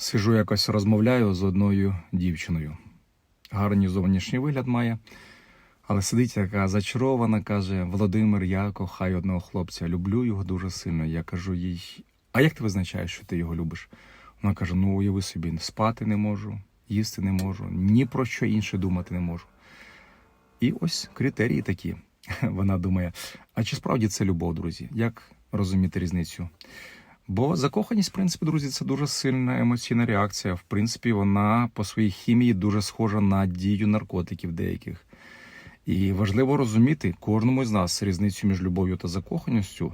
Сижу якось розмовляю з одною дівчиною. Гарний зовнішній вигляд має, але сидить така зачарована, каже: Володимир, я кохаю одного хлопця, люблю його дуже сильно. Я кажу їй: А як ти визначаєш, що ти його любиш? Вона каже: Ну, уяви собі, спати не можу, їсти не можу, ні про що інше думати не можу. І ось критерії такі. Вона думає: а чи справді це любов, друзі? Як розуміти різницю? Бо закоханість, в принципі, друзі, це дуже сильна емоційна реакція. В принципі, вона по своїй хімії дуже схожа на дію наркотиків деяких. І важливо розуміти кожному з нас різницю між любов'ю та закоханістю.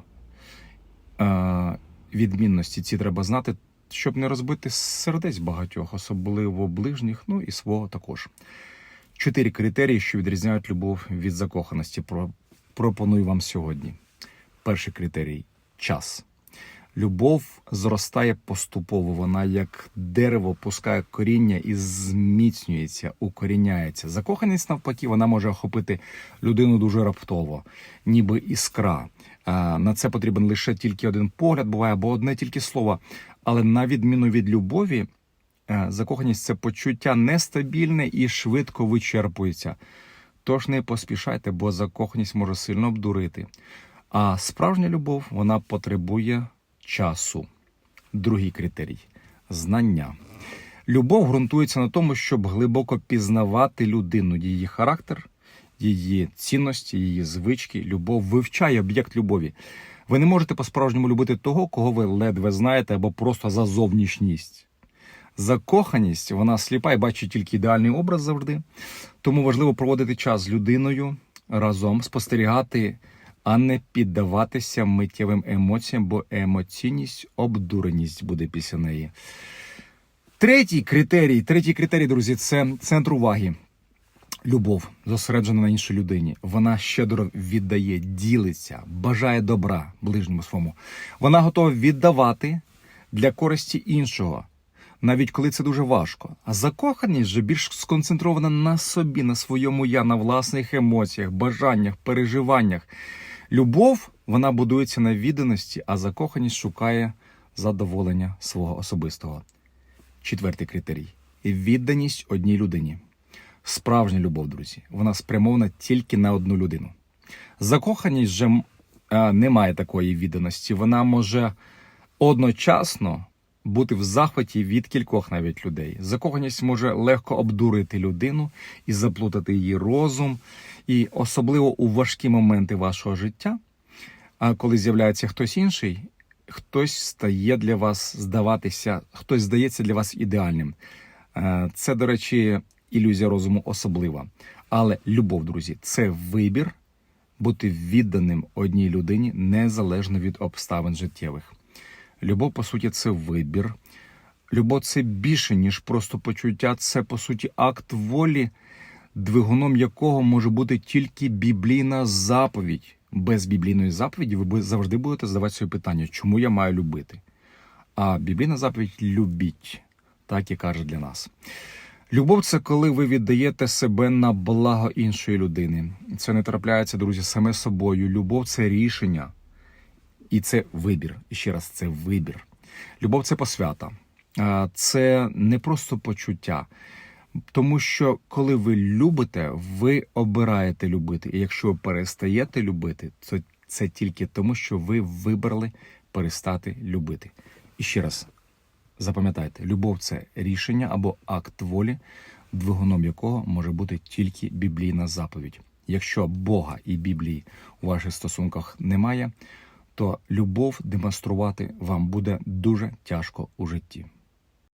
Відмінності ці треба знати, щоб не розбити сердець багатьох, особливо ближніх, ну і свого також. Чотири критерії, що відрізняють любов від закоханості. Пропоную вам сьогодні. Перший критерій час. Любов зростає поступово, вона як дерево пускає коріння і зміцнюється, укоріняється. Закоханість, навпаки, вона може охопити людину дуже раптово, ніби іскра. На це потрібен лише тільки один погляд, буває або одне тільки слово. Але на відміну від любові, е, закоханість це почуття нестабільне і швидко вичерпується. Тож не поспішайте, бо закоханість може сильно обдурити. А справжня любов вона потребує часу. Другий критерій знання. Любов ґрунтується на тому, щоб глибоко пізнавати людину, її характер, її цінності, її звички. Любов вивчає об'єкт любові. Ви не можете по-справжньому любити того, кого ви ледве знаєте, або просто за зовнішність. Закоханість вона сліпа і бачить тільки ідеальний образ завжди. Тому важливо проводити час з людиною разом, спостерігати, а не піддаватися миттєвим емоціям, бо емоційність, обдуреність буде після неї. Третій критерій, третій критерій, друзі, це центр уваги. Любов зосереджена на іншій людині. Вона щедро віддає, ділиться, бажає добра ближньому своєму. Вона готова віддавати для користі іншого, навіть коли це дуже важко. А закоханість же більш сконцентрована на собі, на своєму я, на власних емоціях, бажаннях, переживаннях. Любов вона будується на відданості, а закоханість шукає задоволення свого особистого. Четвертий критерій відданість одній людині. Справжня любов, друзі, вона спрямована тільки на одну людину. Закоханість же м, е, не має такої відданості. Вона може одночасно бути в захваті від кількох навіть людей. Закоханість може легко обдурити людину і заплутати її розум, і особливо у важкі моменти вашого життя. А коли з'являється хтось інший, хтось стає для вас здаватися, хтось здається для вас ідеальним. Е, Це, до речі, ілюзія розуму особлива. Але любов, друзі, це вибір бути відданим одній людині незалежно від обставин життєвих. Любов, по суті, це вибір. Любов це більше, ніж просто почуття, це по суті акт волі, двигуном якого може бути тільки біблійна заповідь. Без біблійної заповіді ви завжди будете задавати собі питання, чому я маю любити? А біблійна заповідь любіть, так і каже для нас. Любов це коли ви віддаєте себе на благо іншої людини. Це не трапляється, друзі, саме собою. Любов це рішення. І це вибір. І ще раз, це вибір. Любов це посвята. Це не просто почуття. Тому що коли ви любите, ви обираєте любити. І якщо ви перестаєте любити, то це тільки тому, що ви вибрали перестати любити. І ще раз запам'ятайте, любов це рішення або акт волі, двигуном якого може бути тільки біблійна заповідь. Якщо Бога і Біблії у ваших стосунках немає, то любов демонструвати вам буде дуже тяжко у житті.